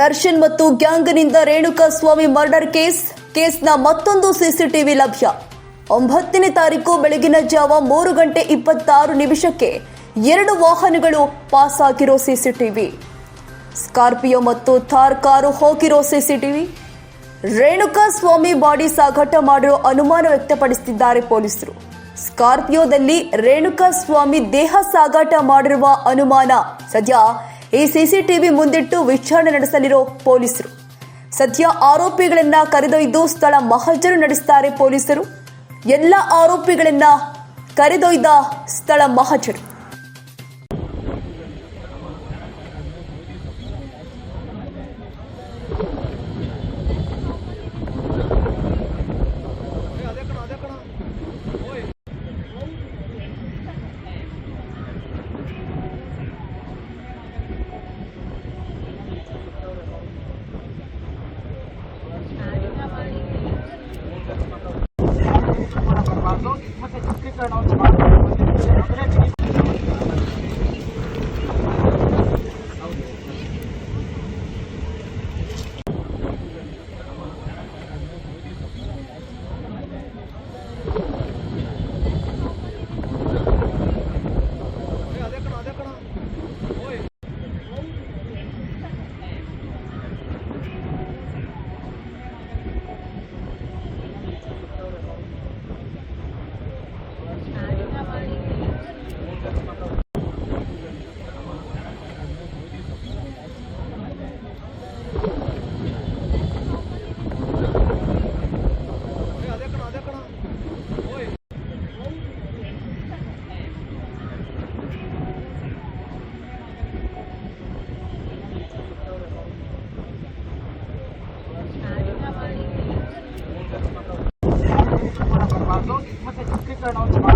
ದರ್ಶನ್ ಮತ್ತು ಗ್ಯಾಂಗ್ನಿಂದ Renuka Swamy murder case, ಕೇಸ್ನ ಮತ್ತೊಂದು ಸಿಸಿಟಿವಿ ಲಭ್ಯ. ಒಂಬತ್ತನೇ ತಾರೀಕು ಬೆಳಗಿನ ಜಾವ ಮೂರು ಗಂಟೆ ಇಪ್ಪತ್ತಾರು ನಿಮಿಷಕ್ಕೆ ಎರಡು ವಾಹನಗಳು ಪಾಸ್ ಆಗಿರೋ ಸಿಸಿಟಿವಿ. ಸ್ಕಾರ್ಪಿಯೋ ಮತ್ತು ಥಾರ್ ಕಾರು ಹೋಗಿರೋ ಸಿಸಿಟಿವಿ. ರೇಣುಕಾ ಸ್ವಾಮಿ ಬಾಡಿ ಸಾಗಾಟ ಮಾಡಿರೋ ಅನುಮಾನ ವ್ಯಕ್ತಪಡಿಸುತ್ತಿದ್ದಾರೆ ಪೊಲೀಸರು. ಸ್ಕಾರ್ಪಿಯೋದಲ್ಲಿ ರೇಣುಕಾ ಸ್ವಾಮಿ ದೇಹ ಸಾಗಾಟ ಮಾಡಿರುವ ಅನುಮಾನ. ಸದ್ಯ ಈ ಸಿಸಿಟಿವಿ ಮುಂದಿಟ್ಟು ವಿಚಾರಣೆ ನಡೆಸಲಿರೋ ಪೊಲೀಸರು. ಸದ್ಯ ಆರೋಪಿಗಳನ್ನ ಕರೆದೊಯ್ದು ಸ್ಥಳ ಮಹಜರು ನಡೆಸುತ್ತಾರೆ ಪೊಲೀಸರು. ಎಲ್ಲ ಆರೋಪಿಗಳನ್ನ ಕರೆದೊಯ್ದ ಸ್ಥಳ ಮಹಜರು. ಮತ್ತೆ すっごいなお時間。